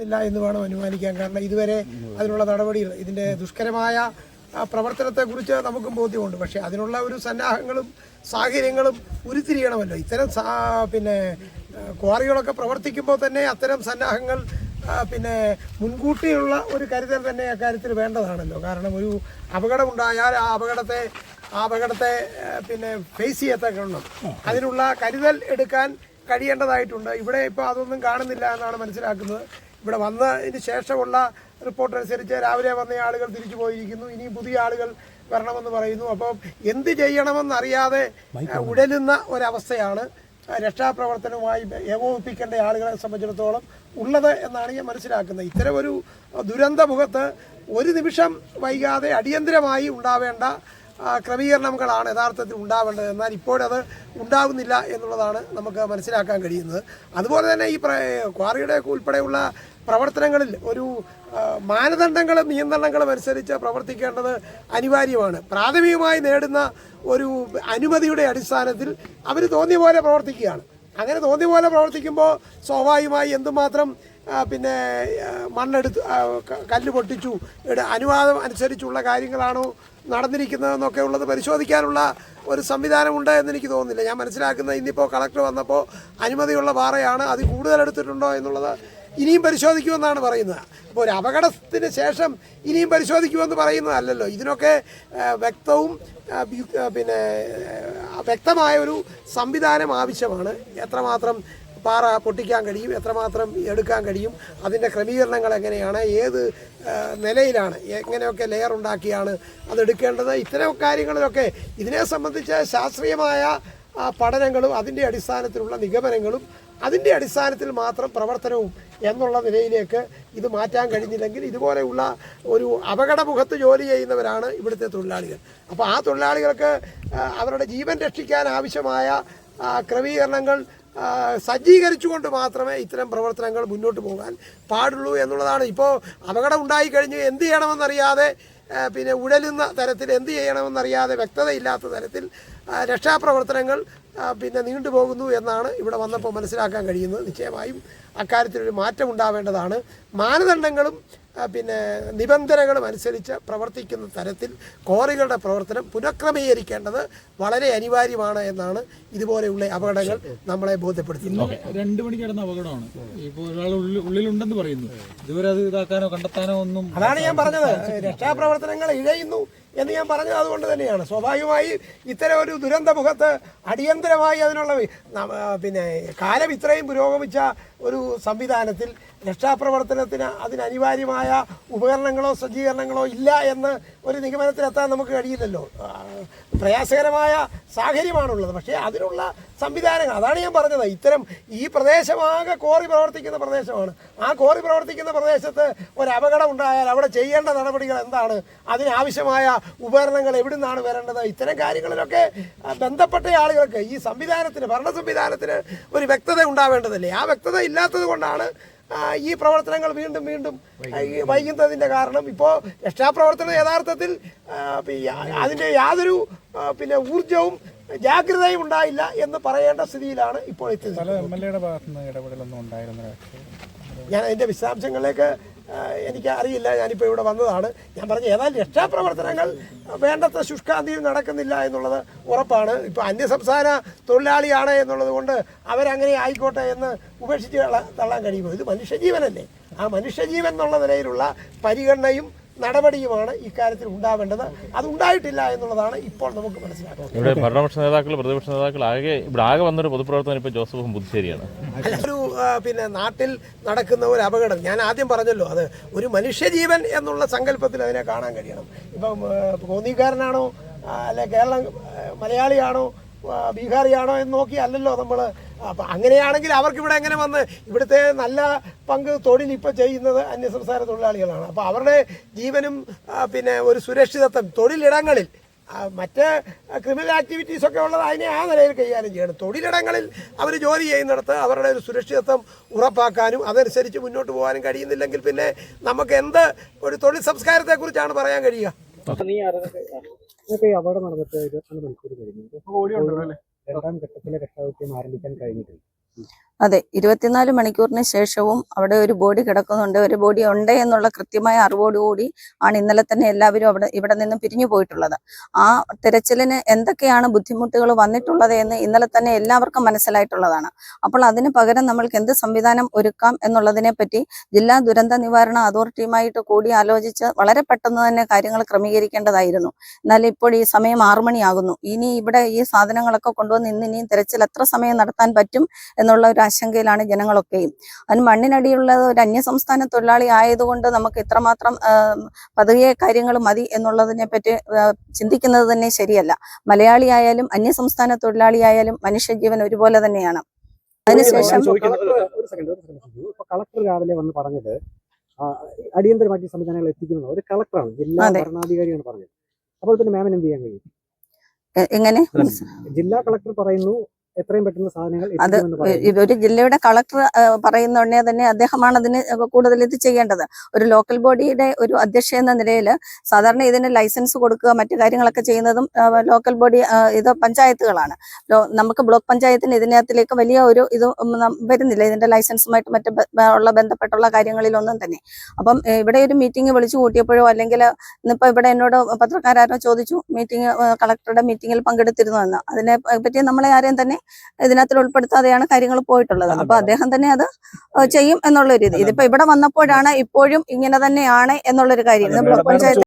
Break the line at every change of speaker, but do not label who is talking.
ഇല്ല എന്ന് വേണം അനുമാനിക്കാൻ. കാരണം ഇതുവരെ അതിനുള്ള നടപടികൾ ഇതിന്റെ ദുഷ്കരമായ പ്രവർത്തനത്തെ പ്രവർത്തനത്തെക്കുറിച്ച് നമുക്കും ബോധ്യമുണ്ട്. പക്ഷേ അതിനുള്ള ഒരു സന്നാഹങ്ങളും സാഹചര്യങ്ങളും ഉരുത്തിരിയണമല്ലോ. ഇത്തരം പിന്നെ ക്വാറികളൊക്കെ പ്രവർത്തിക്കുമ്പോൾ തന്നെ അത്തരം സന്നാഹങ്ങൾ പിന്നെ മുൻകൂട്ടിയുള്ള ഒരു കരുതൽ തന്നെ അക്കാര്യത്തിൽ വേണ്ടതാണല്ലോ. കാരണം ഒരു അപകടമുണ്ടായാൽ ആ അപകടത്തെ ആ അപകടത്തെ പിന്നെ ഫേസ് ചെയ്യത്തക്കണം അതിനുള്ള കരുതൽ എടുക്കാൻ കഴിയേണ്ടതായിട്ടുണ്ട്. ഇവിടെ ഇപ്പോൾ അതൊന്നും കാണുന്നില്ല എന്നാണ് മനസ്സിലാക്കുന്നത്. ഇവിടെ വന്നതിന് ശേഷമുള്ള റിപ്പോർട്ട് അനുസരിച്ച് രാവിലെ വന്ന ആളുകൾ തിരിച്ചു പോയിരിക്കുന്നു. ഇനി പുതിയ ആളുകൾ വരണമെന്ന് പറയുന്നു. അപ്പം എന്ത് ചെയ്യണമെന്നറിയാതെ ഉടലുന്ന ഉഴലുന്ന ഒരവസ്ഥയാണ് രക്ഷാപ്രവർത്തനവുമായി ഏകോപിപ്പിക്കേണ്ട ആളുകളെ സംബന്ധിച്ചിടത്തോളം ഉള്ളത് എന്നാണ് ഞാൻ മനസ്സിലാക്കുന്നത്. ഇത്തരം ഒരു ദുരന്ത മുഖത്ത് ഒരു നിമിഷം വൈകാതെ അടിയന്തരമായി ഉണ്ടാവേണ്ട ക്രമീകരണങ്ങളാണ് യഥാർത്ഥത്തിൽ ഉണ്ടാവേണ്ടത്. എന്നാൽ ഇപ്പോഴത് ഉണ്ടാകുന്നില്ല എന്നുള്ളതാണ് നമുക്ക് മനസ്സിലാക്കാൻ കഴിയുന്നത്. അതുപോലെ തന്നെ ഈ പ്ര- ക്വാറിയുടെ ഉൾപ്പെടെയുള്ള പ്രവർത്തനങ്ങളിൽ ഒരു മാനദണ്ഡങ്ങളും നിയന്ത്രണങ്ങളും അനുസരിച്ച് പ്രവർത്തിക്കേണ്ടത് അനിവാര്യമാണ്. പ്രാഥമികമായി നേടുന്ന ഒരു അനുമതിയുടെ അടിസ്ഥാനത്തിൽ അവർ തോന്നിയ പോലെ പ്രവർത്തിക്കുകയാണ്. അങ്ങനെ തോന്നിയ പോലെ പ്രവർത്തിക്കുമ്പോൾ സ്വാഭാവികമായി എന്തുമാത്രം പിന്നെ മണ്ണെടുത്ത് കല്ല് പൊട്ടിച്ചു അനുവാദം അനുസരിച്ചുള്ള കാര്യങ്ങളാണോ നടന്നിരിക്കുന്നതെന്നൊക്കെ ഉള്ളത് പരിശോധിക്കാനുള്ള ഒരു സംവിധാനമുണ്ട് എന്ന് എനിക്ക് തോന്നുന്നില്ല. ഞാൻ മനസ്സിലാക്കുന്നത് ഇന്നിപ്പോൾ കളക്ടർ വന്നപ്പോൾ അനുമതിയുള്ള പാറയാണ് അത് കൂടുതൽ എടുത്തിട്ടുണ്ടോ എന്നുള്ളത് ഇനിയും പരിശോധിക്കുമെന്നാണ് പറയുന്നത്. അപ്പോൾ ഒരു അപകടത്തിന് ശേഷം ഇനിയും പരിശോധിക്കുമെന്ന് പറയുന്നതല്ലല്ലോ. ഇതിനൊക്കെ വ്യക്തവും പിന്നെ വ്യക്തമായ ഒരു സംവിധാനം ആവശ്യമാണ്. എത്രമാത്രം പാറ പൊട്ടിക്കാൻ കഴിയും എത്രമാത്രം എടുക്കാൻ കഴിയും അതിന്റെ ക്രമീകരണങ്ങൾ എങ്ങനെയാണ് ഏത് നിലയിലാണ് എങ്ങനെയൊക്കെ ലെയർ ഉണ്ടാക്കിയാണ് അതെടുക്കേണ്ടത് ഇത്തരം കാര്യങ്ങളിലൊക്കെ ഇതിനെ സംബന്ധിച്ച ശാസ്ത്രീയമായ പഠനങ്ങളും അതിന്റെ അടിസ്ഥാനത്തിലുള്ള നിഗമനങ്ങളും അതിന്റെ അടിസ്ഥാനത്തിൽ മാത്രം പ്രവർത്തനവും എന്നുള്ള നിലയിലേക്ക് ഇത് മാറ്റാൻ കഴിഞ്ഞില്ലെങ്കിൽ ഇതുപോലെയുള്ള ഒരു അപകടമുഖത്ത് ജോലി ചെയ്യുന്നവരാണ് ഇവിടുത്തെ തൊഴിലാളികൾ. അപ്പോൾ ആ തൊഴിലാളികൾക്ക് അവരുടെ ജീവൻ രക്ഷിക്കാൻ ആവശ്യമായ ക്രമീകരണങ്ങൾ സജ്ജീകരിച്ചുകൊണ്ട് മാത്രമേ ഇത്തരം പ്രവർത്തനങ്ങൾ മുന്നോട്ട് പോകാൻ പാടുള്ളൂ എന്നുള്ളതാണ്. ഇപ്പോൾ അപകടം ഉണ്ടായിക്കഴിഞ്ഞ് എന്ത് ചെയ്യണമെന്നറിയാതെ പിന്നെ ഉഴലുന്ന തരത്തിൽ എന്ത് ചെയ്യണമെന്നറിയാതെ വ്യക്തതയില്ലാത്ത തരത്തിൽ രക്ഷാപ്രവർത്തനങ്ങൾ പിന്നെ നീണ്ടുപോകുന്നു എന്നാണ് ഇവിടെ വന്നപ്പോൾ മനസ്സിലാക്കാൻ കഴിയുന്നത്. നിശ്ചയമായും അക്കാര്യത്തിലൊരു മാറ്റം ഉണ്ടാവേണ്ടതാണ്. മാനദണ്ഡങ്ങളും പിന്നെ നിബന്ധനകളും അനുസരിച്ച് പ്രവർത്തിക്കുന്ന തരത്തിൽ കോറികളുടെ പ്രവർത്തനം പുനഃക്രമീകരിക്കേണ്ടത് വളരെ അനിവാര്യമാണ് എന്നാണ് ഇതുപോലെയുള്ള അപകടങ്ങൾ നമ്മളെ ബോധ്യപ്പെടുത്തുന്നത്.
രണ്ട് മണിക്ക് നടന്ന അപകടമാണ്. ഇപ്പോൾ ഒരാൾ ഉള്ളിൽ ഉള്ളിലുണ്ടെന്ന് പറയുന്നു. ഇതുവരെ അത് ഇതാക്കാനോ കണ്ടെത്താനോ ഒന്നും
അതാണ് ഞാൻ പറഞ്ഞത്. രക്ഷാപ്രവർത്തനങ്ങൾ ഇഴയുന്നു. എന്ന് ഞാൻ പറഞ്ഞത് അതുകൊണ്ട് തന്നെയാണ്. സ്വാഭാവികമായി ഇത്തരം ഒരു ദുരന്ത മുഖത്ത് അടിയന്തരമായി അതിനുള്ള പിന്നെ കാലം ഇത്രയും പുരോഗമിച്ച ഒരു സംവിധാനത്തിൽ രക്ഷാപ്രവർത്തനത്തിന് അതിന് അനിവാര്യമായ ഉപകരണങ്ങളോ സജ്ജീകരണങ്ങളോ ഇല്ല എന്ന് ഒരു നിഗമനത്തിലെത്താൻ നമുക്ക് കഴിയില്ലല്ലോ. പ്രയാസകരമായ സാഹചര്യമാണുള്ളത്. പക്ഷേ അതിനുള്ള സംവിധാനങ്ങൾ അതാണ് ഞാൻ പറഞ്ഞത്. ഇത്തരം ഈ പ്രദേശമാകെ കോറി പ്രവർത്തിക്കുന്ന പ്രദേശമാണ്. ആ കോറി പ്രവർത്തിക്കുന്ന പ്രദേശത്ത് ഒരു ഉണ്ടായാൽ അവിടെ ചെയ്യേണ്ട നടപടികൾ എന്താണ്? അതിനാവശ്യമായ ഉപകരണങ്ങൾ എവിടെ നിന്നാണ് വരേണ്ടത്? ഇത്തരം കാര്യങ്ങളിലൊക്കെ ബന്ധപ്പെട്ട ആളുകൾക്ക് ഈ സംവിധാനത്തിന് ഭരണ സംവിധാനത്തിന് ഒരു വ്യക്തത ഉണ്ടാവേണ്ടതല്ലേ? ആ വ്യക്തത ഇല്ലാത്തത് കൊണ്ടാണ് ഈ പ്രവർത്തനങ്ങൾ വീണ്ടും വീണ്ടും വൈകുന്നതിന്റെ കാരണം. ഇപ്പോൾ രക്ഷാപ്രവർത്തനം യഥാർത്ഥത്തിൽ അതിന്റെ യാതൊരു പിന്നെ ഊർജവും ജാഗ്രതയും ഉണ്ടായില്ല എന്ന് പറയേണ്ട സ്ഥിതിയിലാണ് ഇപ്പോൾ എത്തിയത്.
എം എൽ എയുടെ ഭാഗത്തു ഇടപെടലൊന്നും ഉണ്ടായിരുന്നില്ല.
ഞാൻ അതിന്റെ വിശദാംശങ്ങളിലേക്ക് എനിക്ക് അറിയില്ല. ഞാനിപ്പോൾ ഇവിടെ വന്നതാണ്. ഞാൻ പറഞ്ഞ ഏതായാലും രക്ഷാപ്രവർത്തനങ്ങൾ വേണ്ടത്ര ശുഷ്കാന്തിയിൽ നടക്കുന്നില്ല എന്നുള്ളത് ഉറപ്പാണ്. ഇപ്പോൾ അന്യസംസ്ഥാന തൊഴിലാളിയാണ് എന്നുള്ളത് കൊണ്ട് അവരങ്ങനെ ആയിക്കോട്ടെ എന്ന് ഉപേക്ഷിച്ച് തള്ളാൻ കഴിയുമോ? ഇത് മനുഷ്യജീവനല്ലേ. ആ മനുഷ്യജീവൻ എന്നുള്ള നിലയിലുള്ള പരിഗണനയും നടപടിയുമാണ് ഇക്കാര്യത്തിൽ ഉണ്ടാവേണ്ടത്. അത് ഉണ്ടായിട്ടില്ല എന്നുള്ളതാണ് ഇപ്പോൾ നമുക്ക് മനസ്സിലാക്കുന്നത്.
ഇവിടെ ഭരണപക്ഷ നേതാക്കൾ പ്രതിപക്ഷ നേതാക്കൾ ആകെ ഇവിടെ ആകെ വന്നൊരു പൊതുപ്രവർത്തനം ഇപ്പോൾ ജോസഫും പുതുശ്ശേരിയാണ്.
ഒരു പിന്നെ നാട്ടിൽ നടക്കുന്ന ഒരു അപകടം. ഞാൻ ആദ്യം പറഞ്ഞല്ലോ അത് ഒരു മനുഷ്യജീവൻ എന്നുള്ള സങ്കല്പത്തിൽ അതിനെ കാണാൻ കഴിയണം. ഇപ്പം കോന്നിക്കാരനാണോ അല്ലെ കേരളം മലയാളിയാണോ ബീഹാറിയാണോ എന്ന് നോക്കി അല്ലല്ലോ നമ്മൾ അപ്പം അങ്ങനെയാണെങ്കിൽ അവർക്ക് ഇവിടെ എങ്ങനെ വന്ന് ഇവിടുത്തെ നല്ല പങ്ക് തൊഴിൽ ഇപ്പോൾ ചെയ്യുന്നത് അന്യസംസ്ഥാന തൊഴിലാളികളാണ്. അപ്പോൾ അവരുടെ ജീവനും പിന്നെ ഒരു സുരക്ഷിതത്വം തൊഴിലിടങ്ങളിൽ മറ്റ് ക്രിമിനൽ ആക്ടിവിറ്റീസ് ഒക്കെ ഉള്ളത് അതിനെ ആ നിലയിൽ കൈകാര്യം ചെയ്യണം. തൊഴിലിടങ്ങളിൽ അവർ ജോലി ചെയ്യുന്നിടത്ത് അവരുടെ ഒരു സുരക്ഷിതത്വം ഉറപ്പാക്കാനും അതനുസരിച്ച് മുന്നോട്ട് പോകാനും കഴിയുന്നില്ലെങ്കിൽ പിന്നെ നമുക്ക് എന്ത് ഒരു തൊഴിൽ സംസ്കാരത്തെക്കുറിച്ചാണ് പറയാൻ കഴിയുക?
ഇതൊക്കെ ഈ അപകടം നടന്നിട്ട് ഇരുപത്തിനാല് മണിക്കൂർ കഴിഞ്ഞു. രണ്ടാം ഘട്ടത്തിലെ രക്ഷാദൗത്യം ആരംഭിക്കാൻ കഴിഞ്ഞിട്ടില്ല.
അതെ ഇരുപത്തിനാല് മണിക്കൂറിന് ശേഷവും അവിടെ ഒരു ബോഡി കിടക്കുന്നുണ്ട്. ഒരു ബോഡി ഉണ്ട് എന്നുള്ള കൃത്യമായ അറിവോടുകൂടി ആണ് ഇന്നലെ തന്നെ എല്ലാവരും അവിടെ ഇവിടെ നിന്നും പിരിഞ്ഞു പോയിട്ടുള്ളത്. ആ തിരച്ചിലിന് എന്തൊക്കെയാണ് ബുദ്ധിമുട്ടുകൾ വന്നിട്ടുള്ളത് എന്ന് ഇന്നലെ തന്നെ എല്ലാവർക്കും മനസ്സിലായിട്ടുള്ളതാണ്. അപ്പോൾ അതിന് പകരം നമ്മൾക്ക് എന്ത് സംവിധാനം ഒരുക്കാം എന്നുള്ളതിനെ പറ്റി ജില്ലാ ദുരന്ത നിവാരണ അതോറിറ്റിയുമായിട്ട് കൂടി ആലോചിച്ച് വളരെ പെട്ടെന്ന് തന്നെ കാര്യങ്ങൾ ക്രമീകരിക്കേണ്ടതായിരുന്നു. എന്നാൽ ഇപ്പോൾ ഈ സമയം ആറു മണിയാകുന്നു. ഇനി ഇവിടെ ഈ സാധനങ്ങളൊക്കെ കൊണ്ടുവന്ന് ഇന്ന് ഇനിയും തിരച്ചിൽ എത്ര സമയം നടത്താൻ പറ്റും എന്നുള്ള ഒരു ആശങ്കയിലാണ് ജനങ്ങളൊക്കെയും. അതിന് മണ്ണിനടിയുള്ളത് ഒരു അന്യസംസ്ഥാന തൊഴിലാളി ആയതുകൊണ്ട് നമുക്ക് ഇത്രമാത്രം ആ, പതുകിയ കാര്യങ്ങൾ മതി എന്നുള്ളതിനെ പറ്റി ചിന്തിക്കുന്നത് തന്നെ ശരിയല്ല. മലയാളി ആയാലും അന്യസംസ്ഥാന തൊഴിലാളി ആയാലും മനുഷ്യജീവൻ ഒരുപോലെ തന്നെയാണ്. അതിനുശേഷം
കളക്ടർ ഒരു സെക്കൻഡ് ഇപ്പൊ കളക്ടർ രാവിലെ വന്ന് പറഞ്ഞത് അടിയന്തരമാക്കി സംവിധാനങ്ങൾ എത്തിക്കുന്നത് ഒരു കളക്ടറാണ് ജില്ലാ ഭരണാധികാരിയാണ് പറഞ്ഞത്. അപ്പോൾ പിന്നെ മാമിന് എന്ത് ചെയ്യാൻ കഴിയും?
എങ്ങനെ?
ജില്ലാ കളക്ടർ പറയുന്നു എത്രയും പെട്ടെന്ന് സാധനങ്ങൾ
അത് ഒരു ജില്ലയുടെ കളക്ടർ പറയുന്ന ഉടനെ തന്നെ അദ്ദേഹമാണ് അതിന് കൂടുതൽ ഇത് ചെയ്യേണ്ടത്. ഒരു ലോക്കൽ ബോഡിയുടെ ഒരു അധ്യക്ഷ എന്ന നിലയിൽ സാധാരണ ഇതിന് ലൈസൻസ് കൊടുക്കുക മറ്റു കാര്യങ്ങളൊക്കെ ചെയ്യുന്നതും ലോക്കൽ ബോഡി ഇത് പഞ്ചായത്തുകളാണ്. നമുക്ക് ബ്ലോക്ക് പഞ്ചായത്തിന് ഇതിനകത്തിലേക്ക് വലിയ ഒരു ഇത് വരുന്നില്ല. ഇതിന്റെ ലൈസൻസുമായിട്ട് മറ്റ് ഉള്ള ബന്ധപ്പെട്ടുള്ള കാര്യങ്ങളിലൊന്നും തന്നെ. അപ്പം ഇവിടെ ഒരു മീറ്റിംഗ് വിളിച്ചു കൂട്ടിയപ്പോഴോ അല്ലെങ്കിൽ ഇന്നിപ്പോ ഇവിടെ എന്നോട് പത്രക്കാരോ ചോദിച്ചു മീറ്റിംഗ് കളക്ടറുടെ മീറ്റിംഗിൽ പങ്കെടുത്തിരുന്നു എന്ന്. അതിനെ പറ്റി നമ്മളെ ആരെയും തന്നെ ഇതിനകത്തിൽ ഉൾപ്പെടുത്താതെയാണ് കാര്യങ്ങൾ പോയിട്ടുള്ളത്. അപ്പൊ അദ്ദേഹം തന്നെ അത് ചെയ്യും എന്നുള്ള ഒരു ഇത് ഇതിപ്പോ ഇവിടെ വന്നപ്പോഴാണ് ഇപ്പോഴും ഇങ്ങനെ തന്നെയാണ് എന്നുള്ളൊരു കാര്യം. ബ്ലോക്ക് പഞ്ചായത്ത്